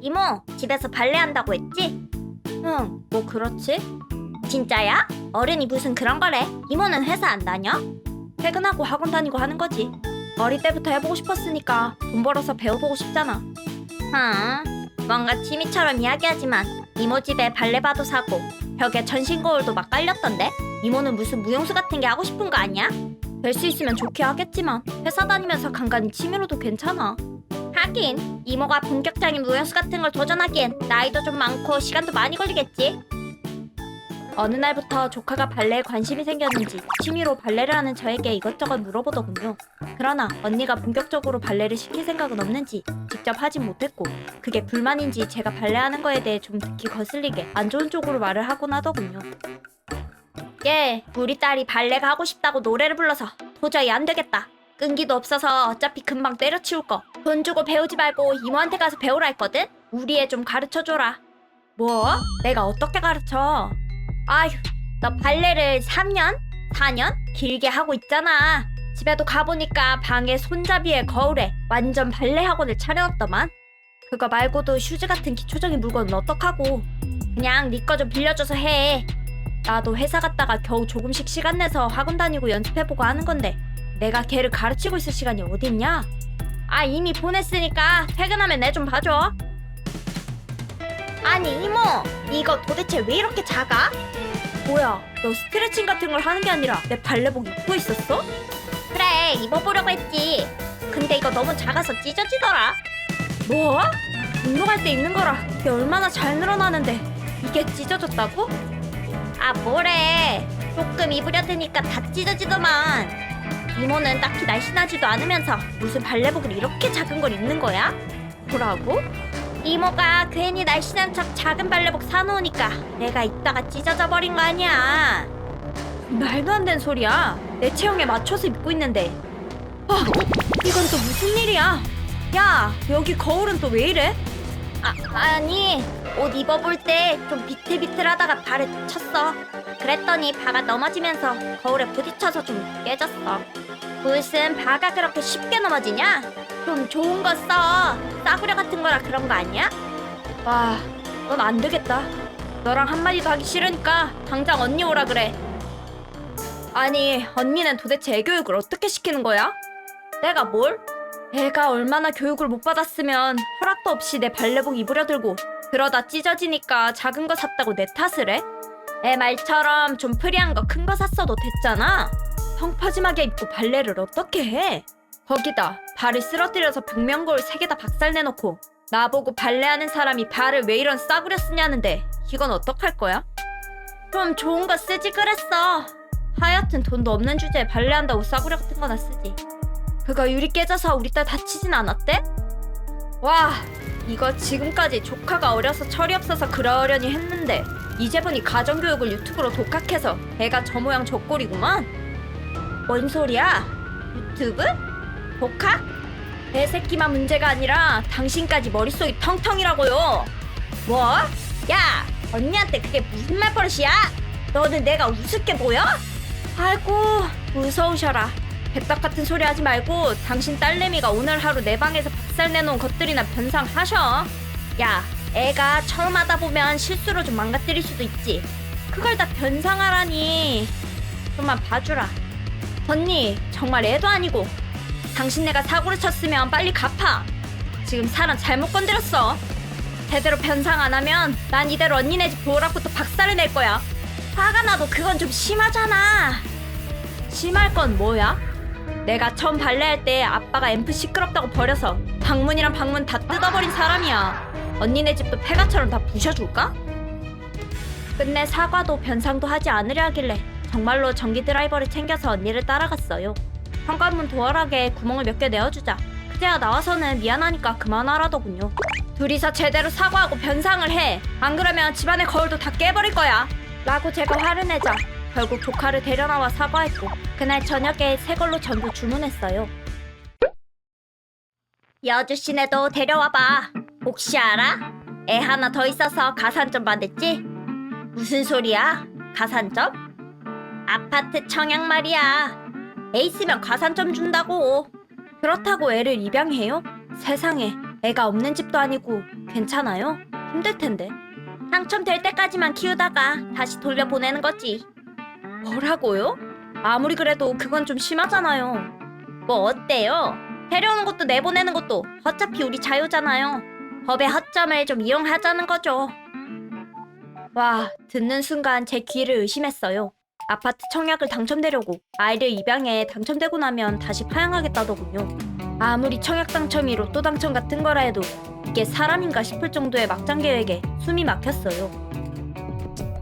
이모, 집에서 발레한다고 했지? 응, 뭐 그렇지? 진짜야? 어른이 무슨 그런 거래? 이모는 회사 안 다녀? 퇴근하고 학원 다니고 하는 거지. 어릴 때부터 해보고 싶었으니까 돈 벌어서 배워보고 싶잖아. 아, 뭔가 취미처럼 이야기하지만 이모 집에 발레바도 사고 벽에 전신 거울도 막 깔렸던데? 이모는 무슨 무용수 같은 게 하고 싶은 거 아니야? 될 수 있으면 좋게 하겠지만 회사 다니면서 간간히 취미로도 괜찮아. 하긴 이모가 본격적인 무용수 같은 걸 도전하기엔 나이도 좀 많고 시간도 많이 걸리겠지. 어느 날부터 조카가 발레에 관심이 생겼는지 취미로 발레를 하는 저에게 이것저것 물어보더군요. 그러나 언니가 본격적으로 발레를 시킬 생각은 없는지 직접 하진 못했고 그게 불만인지 제가 발레하는 거에 대해 좀 듣기 거슬리게 안 좋은 쪽으로 말을 하곤 하더군요. 예, 우리 딸이 발레가 하고 싶다고 노래를 불러서 도저히 안 되겠다. 끈기도 없어서 어차피 금방 때려치울 거. 돈 주고 배우지 말고 이모한테 가서 배우라 했거든? 우리 애 좀 가르쳐줘라. 뭐? 내가 어떻게 가르쳐? 아휴, 너 발레를 3년? 4년? 길게 하고 있잖아. 집에도 가보니까 방에 손잡이에 거울에 완전 발레 학원을 차려놨더만. 그거 말고도 슈즈 같은 기초적인 물건은 어떡하고. 그냥 네 거 좀 빌려줘서 해. 나도 회사 갔다가 겨우 조금씩 시간 내서 학원 다니고 연습해보고 하는 건데 내가 걔를 가르치고 있을 시간이 어딨냐? 아 이미 보냈으니까 퇴근하면 내 좀 봐줘. 아니 이모 이거 도대체 왜 이렇게 작아? 뭐야 너 스트레칭 같은 걸 하는 게 아니라 내 발레복 입고 있었어? 그래 입어보려고 했지. 근데 이거 너무 작아서 찢어지더라. 뭐? 운동할 때 입는 거라 이게 얼마나 잘 늘어나는데 이게 찢어졌다고? 아 뭐래 조금 입으려 드니까 다 찢어지더만 이모는 딱히 날씬하지도 않으면서 무슨 발레복을 이렇게 작은 걸 입는 거야? 뭐라고? 이모가 괜히 날씬한 척 작은 발레복 사놓으니까 내가 입다가 찢어져 버린 거 아니야 말도 안 되는 소리야 내 체형에 맞춰서 입고 있는데 아 이건 또 무슨 일이야 야 여기 거울은 또 왜 이래? 아, 아니 옷 입어볼 때 좀 비틀비틀하다가 발에 쳤어 그랬더니 바가 넘어지면서 거울에 부딪혀서 좀 깨졌어 무슨 바가 그렇게 쉽게 넘어지냐? 좀 좋은 거 써. 싸구려 같은 거라 그런 거 아니야? 와, 넌 안 되겠다. 너랑 한마디도 하기 싫으니까 당장 언니 오라 그래. 아니, 언니는 도대체 애교육을 어떻게 시키는 거야? 내가 뭘? 애가 얼마나 교육을 못 받았으면 허락도 없이 내 발레복 입으려 들고 그러다 찢어지니까 작은 거 샀다고 내 탓을 해? 애 말처럼 좀 프리한 거 큰 거 샀어도 됐잖아. 펑퍼짐하게 입고 발레를 어떻게 해? 거기다 발을 쓰러뜨려서 벽면골 세 개 다 박살내놓고 나보고 발레하는 사람이 발을 왜 이런 싸구려 쓰냐는데 이건 어떡할 거야? 좀 좋은 거 쓰지 그랬어. 하여튼 돈도 없는 주제에 발레한다고 싸구려 같은 거나 쓰지. 그거 유리 깨져서 우리 딸 다치진 않았대? 와, 이거 지금까지 조카가 어려서 철이 없어서 그러려니 했는데 이제 보니 가정교육을 유튜브로 독학해서 애가 저 모양 저 꼴이구만. 뭔 소리야? 유튜브? 독학? 내 새끼만 문제가 아니라 당신까지 머릿속이 텅텅이라고요. 뭐? 야, 언니한테 그게 무슨 말버릇이야? 너는 내가 우습게 보여? 아이고, 무서우셔라. 백박 같은 소리 하지 말고 당신 딸내미가 오늘 하루 내 방에서 박살 내놓은 것들이나 변상하셔. 야, 애가 처음 하다 보면 실수로 좀 망가뜨릴 수도 있지. 그걸 다 변상하라니. 좀만 봐주라. 언니, 정말 애도 아니고. 당신네가 사고를 쳤으면 빨리 갚아. 지금 사람 잘못 건드렸어. 제대로 변상 안 하면 난 이대로 언니네 집 도락부터 박살을 낼 거야. 화가 나도 그건 좀 심하잖아. 심할 건 뭐야? 내가 처음 발레할 때 아빠가 앰프 시끄럽다고 버려서 방문이랑 방문 다 뜯어버린 사람이야. 언니네 집도 폐가처럼 다 부셔줄까? 끝내 사과도 변상도 하지 않으려 하길래 정말로 전기 드라이버를 챙겨서 언니를 따라갔어요. 현관문 도어락에 구멍을 몇 개 내어주자. 그제야 나와서는 미안하니까 그만하라더군요. 둘이서 제대로 사과하고 변상을 해. 안 그러면 집안의 거울도 다 깨버릴 거야. 라고 제가 화를 내자 결국 조카를 데려나와 사과했고 그날 저녁에 새 걸로 전부 주문했어요. 여주 씨네도 데려와봐. 혹시 알아? 애 하나 더 있어서 가산점 받았지? 무슨 소리야? 가산점? 아파트 청약 말이야. 애 있으면 가산점 준다고. 그렇다고 애를 입양해요? 세상에 애가 없는 집도 아니고 괜찮아요? 힘들 텐데. 당첨될 때까지만 키우다가 다시 돌려보내는 거지. 뭐라고요? 아무리 그래도 그건 좀 심하잖아요. 뭐 어때요? 데려오는 것도 내보내는 것도 어차피 우리 자유잖아요. 법의 허점을 좀 이용하자는 거죠. 와, 듣는 순간 제 귀를 의심했어요. 아파트 청약을 당첨되려고 아이를 입양해 당첨되고 나면 다시 파양하겠다더군요. 아무리 청약 당첨이 로또 당첨 같은 거라 해도 이게 사람인가 싶을 정도의 막장 계획에 숨이 막혔어요.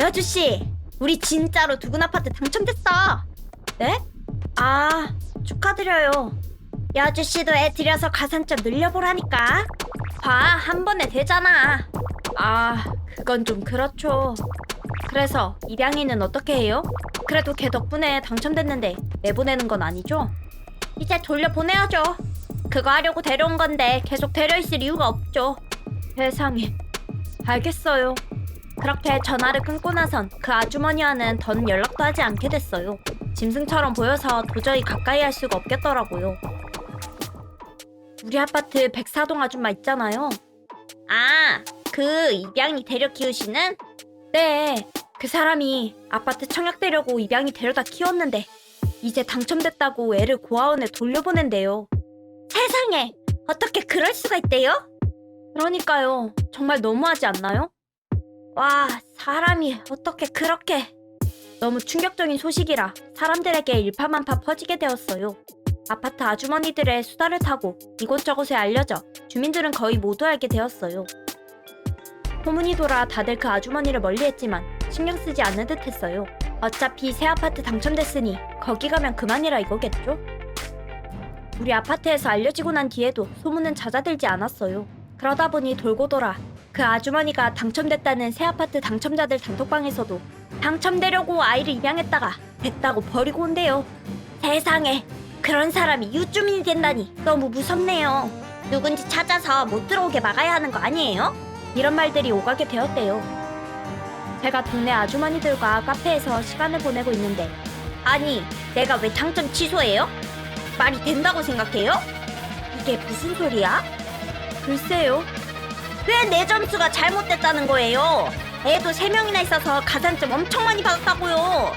여주 씨, 우리 진짜로 두근 아파트 당첨됐어. 네? 아, 축하드려요. 여주 씨도 애 들여서 가산점 늘려보라니까. 봐, 한 번에 되잖아. 아, 그건 좀 그렇죠. 그래서 입양이는 어떻게 해요? 그래도 걔 덕분에 당첨됐는데 내보내는 건 아니죠? 이제 돌려보내야죠. 그거 하려고 데려온 건데 계속 데려있을 이유가 없죠. 세상에. 알겠어요. 그렇게 전화를 끊고 나선 그 아주머니와는 더는 연락도 하지 않게 됐어요. 짐승처럼 보여서 도저히 가까이 할 수가 없겠더라고요. 우리 아파트 백사동 아줌마 있잖아요. 아, 그 입양이 데려 키우시는? 네, 그 사람이 아파트 청약되려고 입양이 데려다 키웠는데 이제 당첨됐다고 애를 고아원에 돌려보낸대요. 세상에, 어떻게 그럴 수가 있대요? 그러니까요, 정말 너무하지 않나요? 와, 사람이 어떻게 그렇게 너무 충격적인 소식이라 사람들에게 일파만파 퍼지게 되었어요. 아파트 아주머니들의 수다를 타고 이곳저곳에 알려져 주민들은 거의 모두 알게 되었어요. 소문이 돌아 다들 그 아주머니를 멀리했지만 신경 쓰지 않는 듯 했어요. 어차피 새 아파트 당첨됐으니 거기 가면 그만이라 이거겠죠? 우리 아파트에서 알려지고 난 뒤에도 소문은 잦아들지 않았어요. 그러다 보니 돌고 돌아 그 아주머니가 당첨됐다는 새 아파트 당첨자들 단톡방에서도 당첨되려고 아이를 입양했다가 됐다고 버리고 온대요. 세상에 그런 사람이 유주민이 된다니 너무 무섭네요. 누군지 찾아서 못 들어오게 막아야 하는 거 아니에요? 이런 말들이 오가게 되었대요. 제가 동네 아주머니들과 카페에서 시간을 보내고 있는데 아니 내가 왜 당첨 취소해요? 말이 된다고 생각해요? 이게 무슨 소리야? 글쎄요. 왜 내 점수가 잘못됐다는 거예요? 애도 세명이나 있어서 가산점 엄청 많이 받았다고요.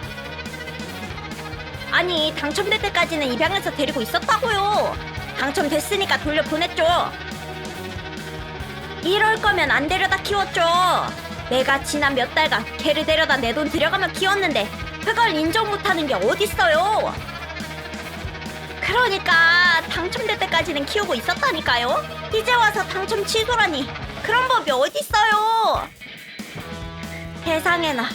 아니 당첨될 때까지는 입양해서 데리고 있었다고요. 당첨됐으니까 돌려보냈죠. 이럴 거면 안 데려다 키웠죠. 내가 지난 몇 달간 걔를 데려다 내 돈 들여가며 키웠는데 그걸 인정 못하는 게 어딨어요. 그러니까 당첨될 때까지는 키우고 있었다니까요. 이제 와서 당첨 취소라니 그런 법이 어딨어요. 세상에나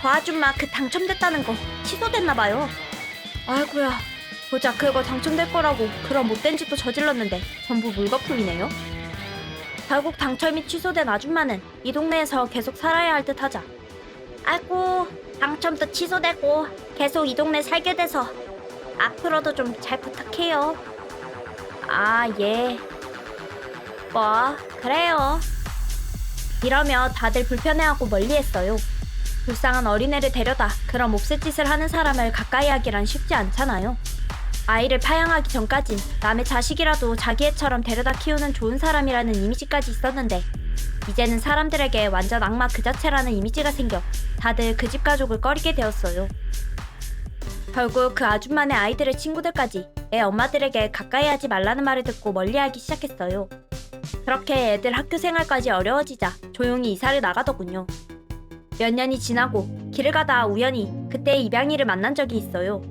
저 아줌마 그 당첨됐다는 거 취소됐나 봐요. 아이고야 보자 그거 당첨될 거라고 그런 못된 짓도 저질렀는데 전부 물거품이네요. 결국 당첨이 취소된 아줌마는 이 동네에서 계속 살아야 할 듯하자. 아이고 당첨도 취소되고 계속 이 동네 살게 돼서 앞으로도 좀 잘 부탁해요. 아 예. 뭐 그래요. 이러며 다들 불편해하고 멀리했어요. 불쌍한 어린애를 데려다 그런 몹쓸 짓을 하는 사람을 가까이 하기란 쉽지 않잖아요. 아이를 파양하기 전까진 남의 자식이라도 자기 애처럼 데려다 키우는 좋은 사람이라는 이미지까지 있었는데 이제는 사람들에게 완전 악마 그 자체라는 이미지가 생겨 다들 그 집 가족을 꺼리게 되었어요. 결국 그 아줌마네 아이들의 친구들까지 애 엄마들에게 가까이 하지 말라는 말을 듣고 멀리하기 시작했어요. 그렇게 애들 학교 생활까지 어려워지자 조용히 이사를 나가더군요. 몇 년이 지나고 길을 가다 우연히 그때 입양이를 만난 적이 있어요.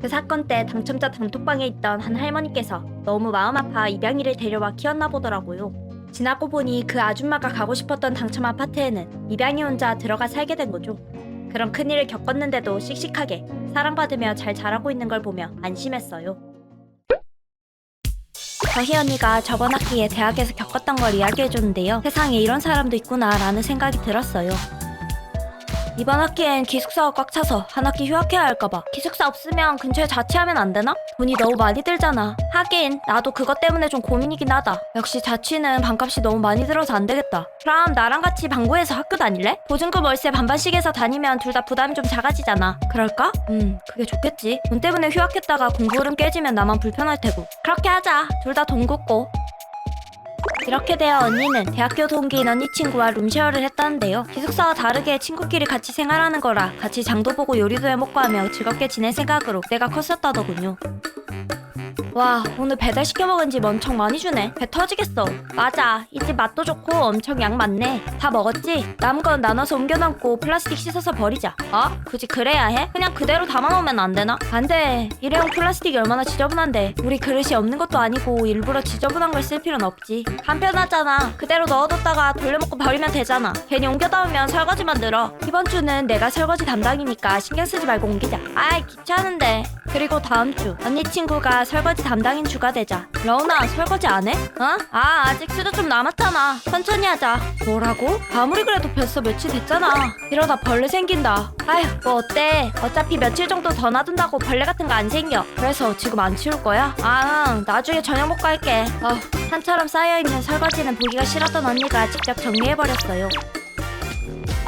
그 사건 때 당첨자 단톡방에 있던 한 할머니께서 너무 마음 아파 입양이를 데려와 키웠나 보더라고요. 지나고 보니 그 아줌마가 가고 싶었던 당첨 아파트에는 입양이 혼자 들어가 살게 된 거죠. 그런 큰일을 겪었는데도 씩씩하게 사랑받으며 잘 자라고 있는 걸 보며 안심했어요. 저희 언니가 저번 학기에 대학에서 겪었던 걸 이야기해줬는데요. 세상에 이런 사람도 있구나 라는 생각이 들었어요. 이번 학기엔 기숙사가 꽉 차서 한 학기 휴학해야 할까봐. 기숙사 없으면 근처에 자취하면 안 되나? 돈이 너무 많이 들잖아. 하긴 나도 그것 때문에 좀 고민이긴 하다. 역시 자취는 반값이 너무 많이 들어서 안 되겠다. 그럼 나랑 같이 방구해서 학교 다닐래? 보증금 월세 반반씩 해서 다니면 둘 다 부담이 좀 작아지잖아. 그럴까? 음 그게 좋겠지. 돈 때문에 휴학했다가 공부 흐름 깨지면 나만 불편할 테고. 그렇게 하자. 둘 다돈 굳고 이렇게 되어 언니는 대학교 동기인 언니 친구와 룸쉐어를 했다는데요. 기숙사와 다르게 친구끼리 같이 생활하는 거라 같이 장도 보고 요리도 해먹고 하며 즐겁게 지낼 생각으로 내가 컸었다더군요. 와 오늘 배달 시켜 먹은 집 엄청 많이 주네. 배 터지겠어. 맞아 이 집 맛도 좋고 엄청 양 많네. 다 먹었지? 남은 건 나눠서 옮겨 담고 플라스틱 씻어서 버리자. 어? 굳이 그래야 해? 그냥 그대로 담아 놓으면 안 되나? 안돼. 일회용 플라스틱이 얼마나 지저분한데. 우리 그릇이 없는 것도 아니고 일부러 지저분한 걸 쓸 필요는 없지. 간편하잖아. 그대로 넣어뒀다가 돌려먹고 버리면 되잖아. 괜히 옮겨 담으면 설거지만 늘어. 이번 주는 내가 설거지 담당이니까 신경 쓰지 말고 옮기자. 아이 귀찮은데. 그리고 다음 주. 언니 친구가 설거지 담당인 주가 되자. 러운아 설거지 안 해? 어? 아 아직 수도 좀 남았잖아. 천천히 하자. 뭐라고? 아무리 그래도 벌써 며칠 됐잖아. 이러다 벌레 생긴다. 아휴 뭐 어때? 어차피 며칠 정도 더 놔둔다고 벌레 같은 거 안 생겨. 그래서 지금 안 치울 거야? 아 응, 나중에 저녁 먹고 할게. 어, 산처럼 쌓여있는 설거지는 보기가 싫었던 언니가 직접 정리해버렸어요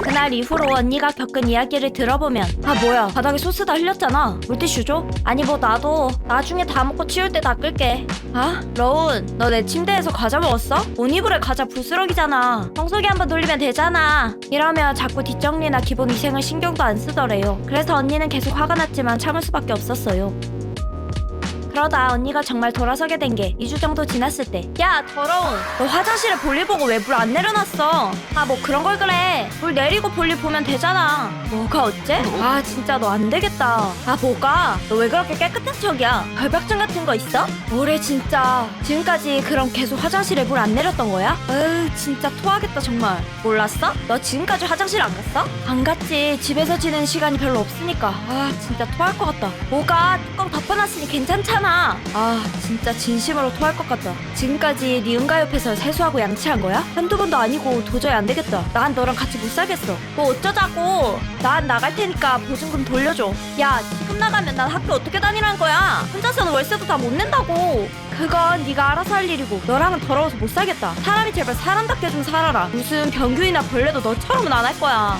그날 이후로 언니가 겪은 이야기를 들어보면 아 뭐야 바닥에 소스 다 흘렸잖아. 물티슈 줘? 아니 뭐 나도 나중에 다 먹고 치울 때 닦을게. 아 러운 너 내 침대에서 과자 먹었어? 온이불에 과자 부스러기잖아. 청소기 한번 돌리면 되잖아. 이러면 자꾸 뒷정리나 기본 위생을 신경도 안 쓰더래요. 그래서 언니는 계속 화가 났지만 참을 수밖에 없었어요 그러다 언니가 정말 돌아서게 된 게 2주 정도 지났을 때. 야 더러운. 너 화장실에 볼일 보고 왜 물 안 내려놨어? 아 뭐 그런 걸 그래. 물 내리고 볼일 보면 되잖아. 뭐가 어째? 아 진짜 너 안 되겠다. 아 뭐가? 너 왜 그렇게 깨끗한 척이야? 결벽증 같은 거 있어? 뭐래 진짜. 지금까지 그럼 계속 화장실에 물 안 내렸던 거야? 으 진짜 토하겠다 정말. 몰랐어? 너 지금까지 화장실 안 갔어? 안 갔지. 집에서 지낸 시간이 별로 없으니까. 아 진짜 토할 것 같다. 뭐가? 뚜껑 덮어놨으니 괜찮잖아 아. 진짜 진심으로 토할 것 같다 지금까지 네 응가 옆에서 세수하고 양치한 거야? 한두 번도 아니고 도저히 안 되겠다. 난 너랑 같이 못 살겠어. 뭐 어쩌자고. 난 나갈 테니까 보증금 돌려줘. 야 지금 나가면 난 학교 어떻게 다니라는 거야? 혼자서는 월세도 다 못 낸다고. 그건 네가 알아서 할 일이고 너랑은 더러워서 못 살겠다. 사람이 제발 사람답게 좀 살아라. 무슨 병균이나 벌레도 너처럼은 안 할 거야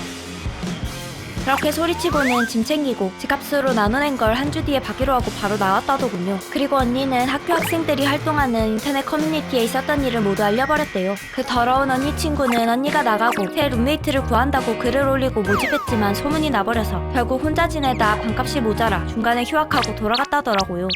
그렇게 소리치고는 짐 챙기고 지갑수로 나눠낸 걸 한 주 뒤에 받기로 하고 바로 나왔다더군요. 그리고 언니는 학교 학생들이 활동하는 인터넷 커뮤니티에 있었던 일을 모두 알려버렸대요. 그 더러운 언니 친구는 언니가 나가고 새 룸메이트를 구한다고 글을 올리고 모집했지만 소문이 나버려서 결국 혼자 지내다 반값이 모자라 중간에 휴학하고 돌아갔다더라고요.